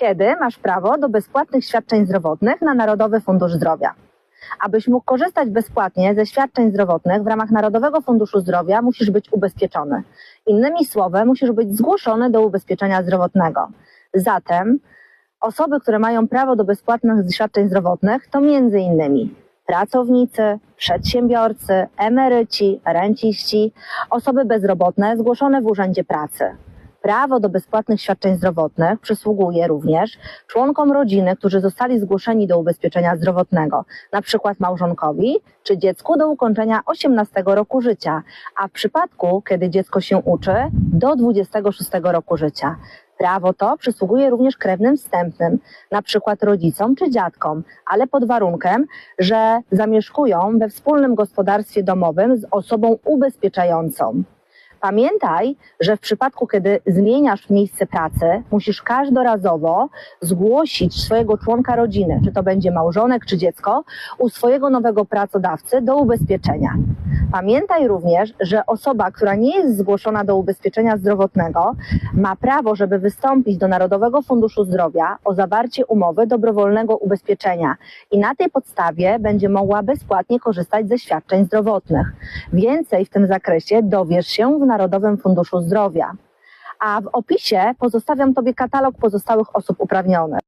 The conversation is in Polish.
Kiedy masz prawo do bezpłatnych świadczeń zdrowotnych na Narodowy Fundusz Zdrowia? Abyś mógł korzystać bezpłatnie ze świadczeń zdrowotnych w ramach Narodowego Funduszu Zdrowia, musisz być ubezpieczony. Innymi słowy, musisz być zgłoszony do ubezpieczenia zdrowotnego. Zatem osoby, które mają prawo do bezpłatnych świadczeń zdrowotnych, to innymi pracownicy, przedsiębiorcy, emeryci, renciści, osoby bezrobotne zgłoszone w Urzędzie Pracy. Prawo do bezpłatnych świadczeń zdrowotnych przysługuje również członkom rodziny, którzy zostali zgłoszeni do ubezpieczenia zdrowotnego, na przykład małżonkowi czy dziecku do ukończenia 18 roku życia, a w przypadku, kiedy dziecko się uczy, do 26 roku życia. Prawo to przysługuje również krewnym wstępnym, na przykład rodzicom czy dziadkom, ale pod warunkiem, że zamieszkują we wspólnym gospodarstwie domowym z osobą ubezpieczającą. Pamiętaj, że w przypadku, kiedy zmieniasz miejsce pracy, musisz każdorazowo zgłosić swojego członka rodziny, czy to będzie małżonek, czy dziecko, u swojego nowego pracodawcy do ubezpieczenia. Pamiętaj również, że osoba, która nie jest zgłoszona do ubezpieczenia zdrowotnego, ma prawo, żeby wystąpić do Narodowego Funduszu Zdrowia o zawarcie umowy dobrowolnego ubezpieczenia i na tej podstawie będzie mogła bezpłatnie korzystać ze świadczeń zdrowotnych. Więcej w tym zakresie dowiesz się w Narodowym Funduszu Zdrowia. A w opisie pozostawiam Tobie katalog pozostałych osób uprawnionych.